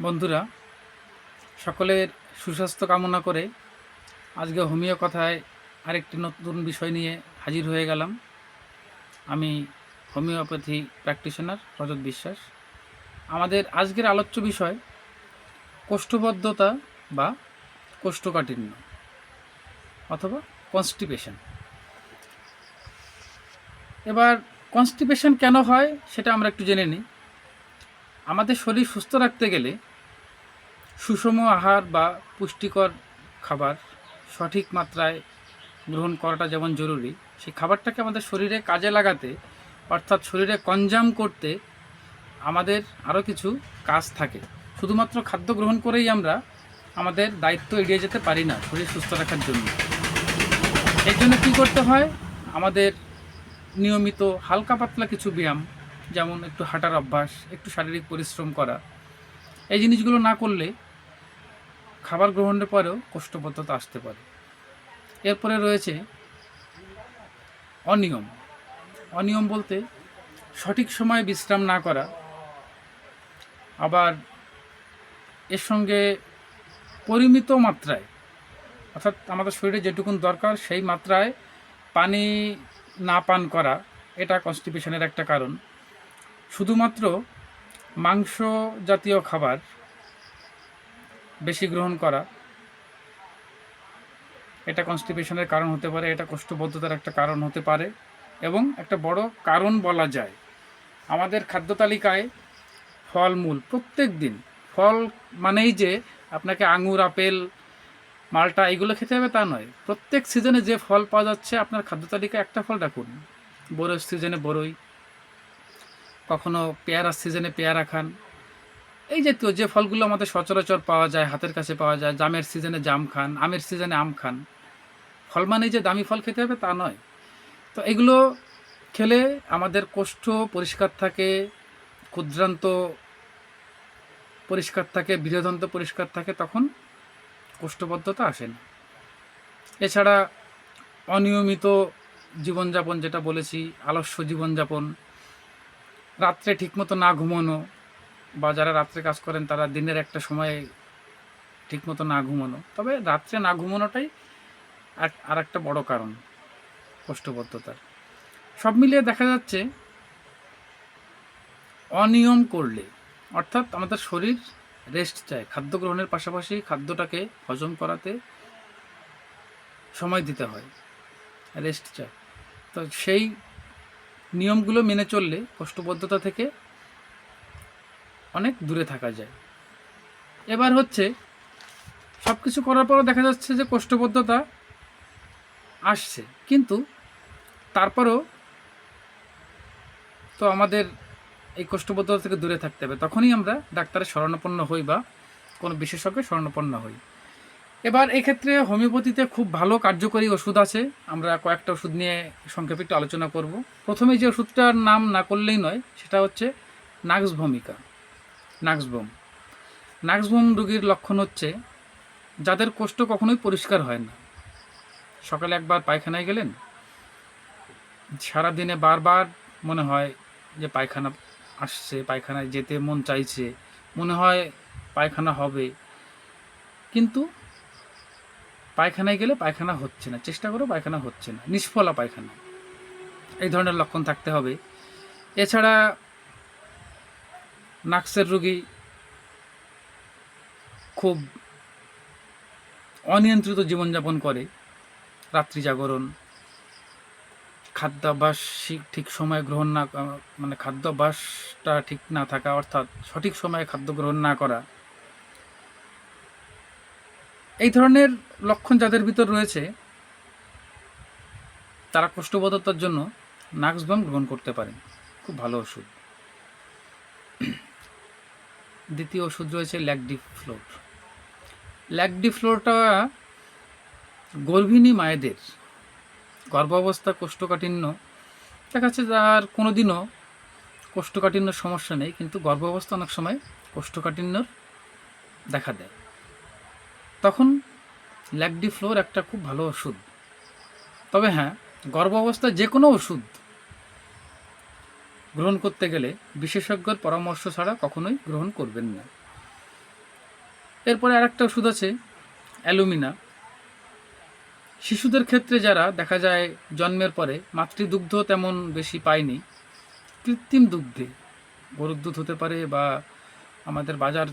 বন্ধুরা, সকলের সুস্বাস্থ্য কামনা করে আজকে হোমিও কথায় আরেকটি নতুন বিষয় নিয়ে হাজির হয়ে গেলাম। আমি হোমিওপ্যাথি প্র্যাকটিশনার রজত বিশ্বাস। আমাদের আজকের আলোচ্য বিষয়, কোষ্ঠবদ্ধতা বা কোষ্ঠকাঠিন্য অথবা কনস্টিপেশন। এবার কনস্টিপেশন কেন হয় সেটা আমরা একটু জেনে নিই। আমাদের শরীর সুস্থ রাখতে গেলে সুষম আহার বা পুষ্টিকর খাবার সঠিক মাত্রায় গ্রহণ করাটা যেমন জরুরি, সেই খাবারটাকে আমাদের শরীরে কাজে লাগাতে, অর্থাৎ শরীরে কনজাম করতে আমাদের আরও কিছু কাজ থাকে। শুধুমাত্র খাদ্য গ্রহণ করেই আমরা আমাদের দায়িত্ব এড়িয়ে যেতে পারি না শরীর সুস্থ রাখার জন্য। এর জন্য কী করতে হয়? আমাদের নিয়মিত হালকা পাতলা কিছু ব্যায়াম যেমন একটু হাঁটার অভ্যাস, একটু শারীরিক পরিশ্রম করা, এই জিনিসগুলো না করলে খাবার গ্রহণের পরেও কোষ্ঠবদ্ধতা আসতে পারে। এরপরে রয়েছে অনিয়ম। অনিয়ম বলতে সঠিক সময়ে বিশ্রাম না করা, আবার এর সঙ্গে পরিমিত মাত্রায়, অর্থাৎ আমাদের শরীরে যেটুকুন দরকার সেই মাত্রায় পানি না পান করা, এটা কনস্টিপেশনের একটা কারণ। শুধুমাত্র মাংস জাতীয় খাবার বেশি গ্রহণ করা, এটা কনস্টিপেশনের কারণ হতে পারে, এটা কোষ্ঠবদ্ধতার একটা কারণ হতে পারে, এবং একটা বড় কারণ বলা যায়, আমাদের খাদ্য তালিকায় ফলমূল প্রত্যেক দিন, ফল মানেই যে আপনাকে আঙুর, আপেল, মালটা এগুলো খেতে হবে তা নয়, প্রত্যেক সিজনে যে ফল পাওয়া যাচ্ছে, আপনার খাদ্য তালিকায় একটা ফল রাখুন বড়োর সিজনে বড়ই কখনো পেয়ারার সিজনে পেয়ারা খান। এই জাতীয় যে ফলগুলো আমাদের সচরাচর পাওয়া যায়, হাতের কাছে পাওয়া যায়, জামের সিজনে জাম খান, আমের সিজনে আম খান, ফল মানেই যে দামি ফল খেতে হবে তা নয়। তো এগুলো খেলে আমাদের কোষ্ঠ পরিষ্কার থাকে, ক্ষুদ্রান্ত পরিষ্কার থাকে, বৃহদন্ত পরিষ্কার থাকে, তখন কোষ্ঠবদ্ধতা আসে না। এছাড়া অনিয়মিত জীবনযাপন যেটা বলেছি, আলস্য জীবনযাপন রাত্রে ঠিকমতো না ঘুমানো বা যারা রাত্রে কাজ করেন তারা দিনের একটা সময় ঠিকমতো না ঘুমানো। তবে রাত্রে না ঘুমানোটাই আর একটা বড় কারণ কোষ্ঠবদ্ধতার। সব মিলিয়ে দেখা যাচ্ছে অনিয়ম করলে, অর্থাৎ আমাদের শরীর রেস্ট চায়, খাদ্য গ্রহণের পাশাপাশি খাদ্যটাকে হজম করাতে সময় দিতে হয় রেস্ট চায়। তো সেই নিয়মগুলো মেনে চললে কোষ্ঠবদ্ধতা থেকে অনেক দূরে থাকা যায়। এবার হচ্ছে সব কিছু করার পরও দেখা যাচ্ছে যে কোষ্ঠবদ্ধতা আসছে। কিন্তু তারপরেও তো আমাদের এই কোষ্ঠবদ্ধতা থেকে দূরে থাকতে হবে। তখনই আমরা ডাক্তারের শরণাপন্ন হই বা কোনো বিশেষজ্ঞের শরণাপন্ন হই। এবার এক্ষেত্রে হোমিওপ্যাথিতে খুব ভালো কার্যকরী ওষুধ আছে। আমরা কয়েকটা ওষুধ নিয়ে সংক্ষেপে একটু আলোচনা করব। প্রথমে যে ওষুধটার নাম না করলেই নয়, সেটা হচ্ছে নাক্স ভূমিকা নাক্সবোম নাক্সবোম রোগীর লক্ষণ হচ্ছে যাদের কোষ্ঠ কখনোই পরিষ্কার হয় না। সকালে একবার পায়খানায় গেলেন, সারাদিনে বারবার মনে হয় যে পায়খানা আসছে, পায়খানায় যেতে মন চাইছে, মনে হয় পায়খানা হবে। কিন্তু পায়খানায় গেলে পায়খানা হচ্ছে না। চেষ্টা করো পায়খানা হচ্ছে না। নিষ্ফলা পায়খানা। এই ধরনের লক্ষণ থাকতে হবে। এছাড়া নাক্সের রোগী খুব অনিয়ন্ত্রিত জীবনযাপন করে। রাত্রি জাগরণ। খাদ্যাভ্যাস ঠিক সময়ে গ্রহণ না মানে খাদ্যাভ্যাসটা ঠিক না থাকা অর্থাৎ সঠিক সময়ে খাদ্য গ্রহণ না করা ধরনের লক্ষণ যাদের ভিতর রয়েছে, তারা কোষ্ঠবদ্ধতার জন্য নাক্সবাম গ্রহণ করতে পারেন খুব ভালো ওষুধ। দ্বিতীয় ওষুধ রয়েছে ল্যাকডি ফ্লোর ল্যাকডি ফ্লোরটা গর্ভিণী মায়েদের গর্ভাবস্থা কোষ্ঠকাঠিন্য, দেখা যাচ্ছে যার কোনো দিনও কোষ্ঠকাঠিন্যর সমস্যা নেই, কিন্তু গর্ভাবস্থা অনেক সময় কোষ্ঠকাঠিন্যর দেখা দেয়। তখন ল্যাকডি ফ্লোর একটা খুব ভালো ওষুধ। তবে হ্যাঁ গর্ভাবস্থায় যে কোনো ওষুধ গ্রহণ করতে গেলে বিশেষজ্ঞর পরামর্শ ছাড়া কখনোই গ্রহণ করবেন না। এরপরে আরেকটা ওষুধ আছে, অ্যালুমিনা। শিশুদের ক্ষেত্রে যারা দেখা যায় জন্মের পরে মাতৃদুগ্ধ তেমন বেশি পায়নি, কৃত্রিম দুগ্ধে, গরুর দুধ হতে পারে বা আমাদের বাজার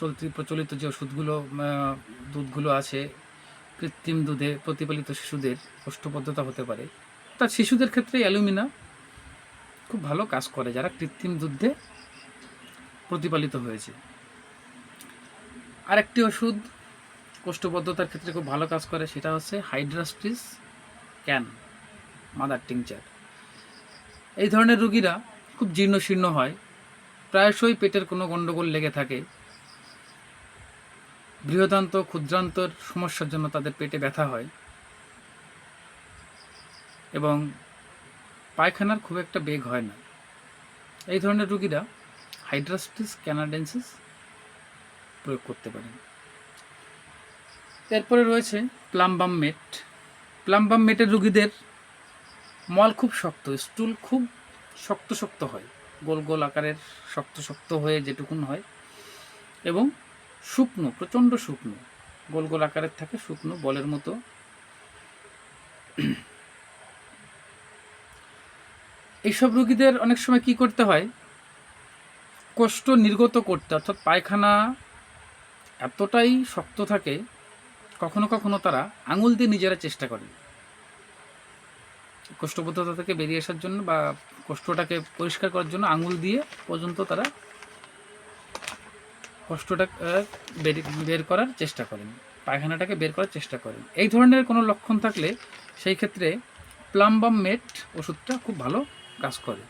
চলতি প্রচলিত যে ওষুধগুলো দুধগুলো আছে, কৃত্রিম দুধে প্রতিপালিত শিশুদের কোষ্ঠবদ্ধতা হতে পারে। তার শিশুদের ক্ষেত্রে অ্যালুমিনা খুব ভালো কাজ করে, যারা কৃত্রিম দুধে প্রতিপালিত হয়েছে। আরেকটি ওষুধ কোষ্ঠবদ্ধতার ক্ষেত্রে খুব ভালো কাজ করে, সেটা হচ্ছে হাইড্রাস্টিস ক্যান, মাদার টিংচার। এই ধরনের রুগীরা খুব জীর্ণ শীর্ণ হয়, প্রায়শই পেটের কোনো গণ্ডগোল লেগে থাকে বৃহদান্ত, ক্ষুদ্রান্তর সমস্যার জন্য তাদের পেটে ব্যথা হয় এবং পায়খানার খুব একটা বেগ হয় না। এই ধরনের রুগীরা হাইড্রাস্টিস, ক্যানাডেন্সিস প্রয়োগ করতে পারেন। এরপরে রয়েছে প্লাম্বাম মেট। প্লাম্বাম মেটের রুগীদের মল খুব শক্ত, স্টুল খুব শক্ত শক্ত হয়। গোল গোল আকারের শক্ত শক্ত হয়ে যেটুকুন হয় এবং শুকনো, প্রচণ্ড শুকনো। গোল গোল আকারের থাকে শুকনো, বলের মতো। এইসব রুগীদের অনেক সময় কি করতে হয়? কোষ্ঠ নির্গত করতে, অর্থাৎ পায়খানা এতটাই শক্ত থাকে, কখনো কখনো তারা আঙুল দিয়ে নিজেরা চেষ্টা করে। কোষ্ঠবদ্ধতা থেকে বেরিয়ে আসার জন্য বা কোষ্ঠটাকে পরিষ্কার করার জন্য আঙুল দিয়ে পর্যন্ত তারা কষ্টটা বের করার চেষ্টা করেন, পায়খানাটাকে বের করার চেষ্টা করেন। এই ধরনের কোনো লক্ষণ থাকলে সেই ক্ষেত্রে প্লাম্বাম মেট ওষুধটা খুব ভালো কাজ করে।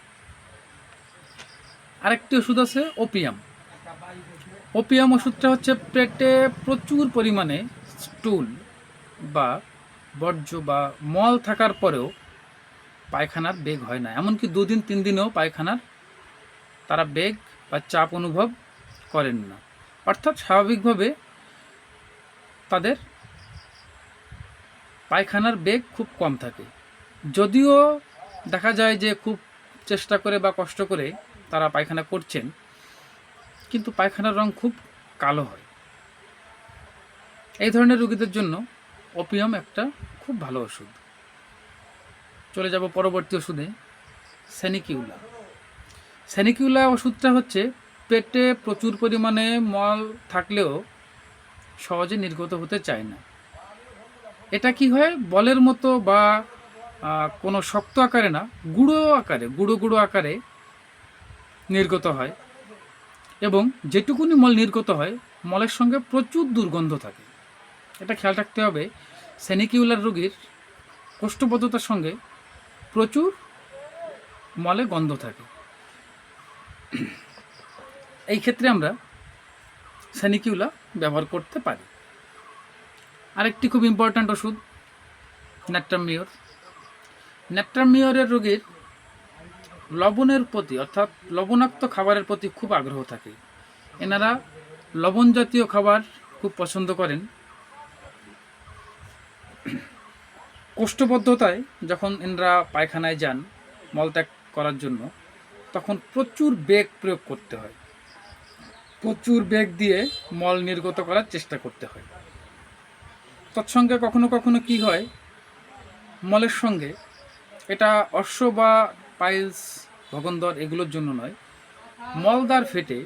আরেকটি ওষুধ আছে ওপিয়াম। ওপিয়াম ওষুধটা হচ্ছে পেটে প্রচুর পরিমাণে স্টুল বা বর্জ্য বা মল থাকার পরেও পায়খানার বেগ হয় না। এমনকি দুদিন, তিন দিনেও পায়খানার তারা বেগ বা চাপ অনুভব করেন না। অর্থাৎ স্বাভাবিকভাবে তাদের পায়খানার বেগ খুব কম থাকে। যদিও দেখা যায় যে খুব চেষ্টা করে বা কষ্ট করে তারা পায়খানা করছেন, কিন্তু পায়খানার রং খুব কালো হয়। এই ধরনের রোগীদের জন্য ওপিয়াম একটা খুব ভালো ওষুধ। চলে যাব পরবর্তী ওষুধে, সেনিকিউলা। সেনিকিউলা ওষুধটা হচ্ছে পেটে প্রচুর পরিমাণে মল থাকলেও সহজে নির্গত হতে চায় না। এটা কি হয়? বলের মতো বা কোনো শক্ত আকারে না, গুঁড়ো আকারে, গুঁড়ো গুঁড়ো আকারে নির্গত হয় এবং যেটুকুনি মল নির্গত হয়, মলের সঙ্গে প্রচুর দুর্গন্ধ থাকে। এটা খেয়াল রাখতে হবে, সেনিকিউলার রোগীর কোষ্ঠবদ্ধতার সঙ্গে প্রচুর মলে গন্ধ থাকে। এই ক্ষেত্রে আমরা স্যানিকিউলা ব্যবহার করতে পারি। আরেকটি খুব ইম্পর্ট্যান্ট ওষুধ ন্যাট্রামিওর ন্যাট্রামিওরের রোগীর লবণের প্রতি, অর্থাৎ লবণাক্ত খাবারের প্রতি খুব আগ্রহ থাকে। এনারা লবণ জাতীয় খাবার খুব পছন্দ করেন। কোষ্ঠবদ্ধতায় যখন এনারা পায়খানায় যান, মলত্যাগ করার জন্য, তখন প্রচুর বেগ প্রয়োগ করতে হয়। প্রচুর বেগ দিয়ে মল নির্গত করার চেষ্টা করতে হয়। তৎসঙ্গে কখনো কখনো কি হয়, মলের সঙ্গে এটা অশ্ব বা পাইলস, ভগন্দর এগুলোর জন্য নয়। মলদার ফেটে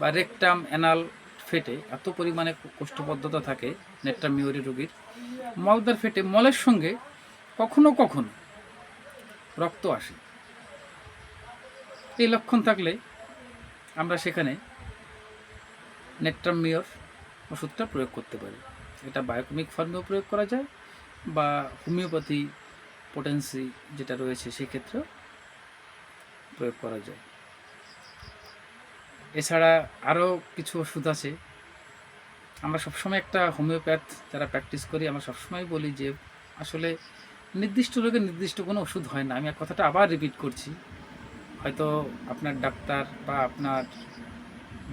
বা রেকটাম অ্যানাল ফেটে, এত পরিমাণে কোষ্ঠবদ্ধতা থাকে নেট্রামিওরি রোগীর। মলদার ফেটে, মলের সঙ্গে কখনো কখনো রক্ত আসে। এই লক্ষণ থাকলে আমরা সেখানে নেট্রামিওর ওষুধটা প্রয়োগ করতে পারি। এটা বায়োকমিক ফর্মেও প্রয়োগ করা যায় বা হোমিওপ্যাথি পোটেন্সি যেটা রয়েছে সেক্ষেত্রেও প্রয়োগ করা যায়। এছাড়া আরও কিছু ওষুধ আছে। আমরা সবসময় একটা হোমিওপ্যাথ যারা প্র্যাকটিস করি, আমরা সবসময় বলি যে আসলে নির্দিষ্ট রোগে নির্দিষ্ট কোনো ওষুধ হয় না। আমি এক কথাটা আবার রিপিট করছি। হয়তো আপনার ডাক্তার বা আপনার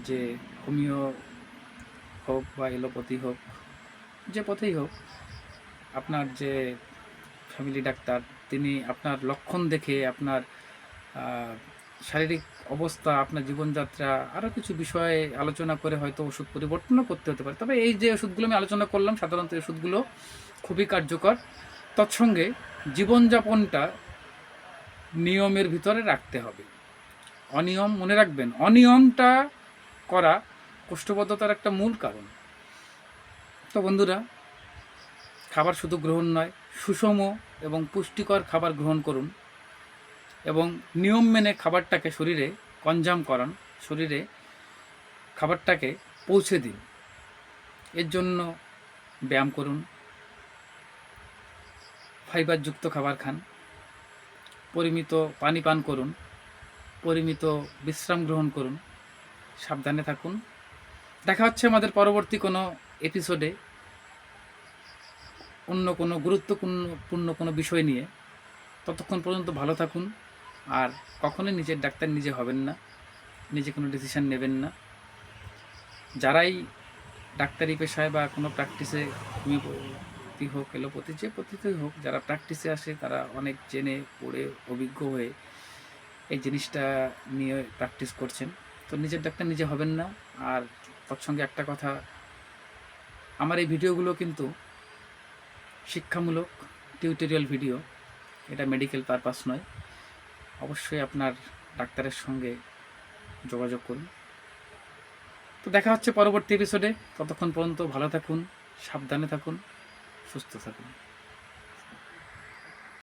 যে হোমিও হোক বা এলোপ্যাথি হোক, যে পথেই হোক, আপনার যে ফ্যামিলি ডাক্তার, তিনি আপনার লক্ষণ দেখে আপনার শারীরিক অবস্থা, আপনার জীবনযাত্রা আরও কিছু বিষয়ে আলোচনা করে হয়তো ওষুধ পরিবর্তনও করতে হতে পারে। তবে এই যে ওষুধগুলো আমি আলোচনা করলাম, সাধারণত ওষুধগুলো খুবই কার্যকর। তৎসঙ্গে জীবনযাপনটা নিয়মের ভিতরে রাখতে হবে। অনিয়ম মনে রাখবেন, অনিয়মটা করা কোষ্ঠবদ্ধতার একটা মূল কারণ। তো বন্ধুরা, খাবার শুধু গ্রহণ নয়, সুষম এবং পুষ্টিকর খাবার গ্রহণ করুন এবং নিয়ম মেনে খাবারটাকে শরীরে কনজাম করান, শরীরে খাবারটাকে পৌঁছে দিন। এর জন্য ব্যায়াম করুন, ফাইবারযুক্ত খাবার খান, পরিমিত পানি পান করুন, পরিমিত বিশ্রাম গ্রহণ করুন, সাবধানে থাকুন। দেখা হচ্ছে আমাদের পরবর্তী কোনো এপিসোডে অন্য কোনো গুরুত্বপূর্ণ, পূর্ণ কোনো বিষয় নিয়ে। ততক্ষণ পর্যন্ত ভালো থাকুন, আর কখনোই নিজের ডাক্তার নিজে হবেন না, নিজে কোনো ডিসিশন নেবেন না। যারাই ডাক্তারি পেশায় বা কোনো প্র্যাকটিসে হোমিওপ্যাথি হোক এলোপ্যাথি যে পদ্ধতি হোক, যারা প্র্যাকটিসে আসে, তারা অনেক জেনে পড়ে, অভিজ্ঞ হয়ে এই জিনিসটা নিয়ে প্র্যাকটিস করছেন। তো নিজের ডাক্তার নিজে হবেন না, আর তৎসঙ্গে একটা কথা। আমার এই ভিডিওগুলো কিন্তু শিক্ষামূলক টিউটোরিয়াল ভিডিও, এটা মেডিকেল পারপাস নয়। অবশ্যই আপনার ডাক্তারের সঙ্গে যোগাযোগ করুন। তো দেখা হচ্ছে পরবর্তী এপিসোডে ততক্ষণ পর্যন্ত ভালো থাকুন, সাবধানে থাকুন, সুস্থ থাকুন।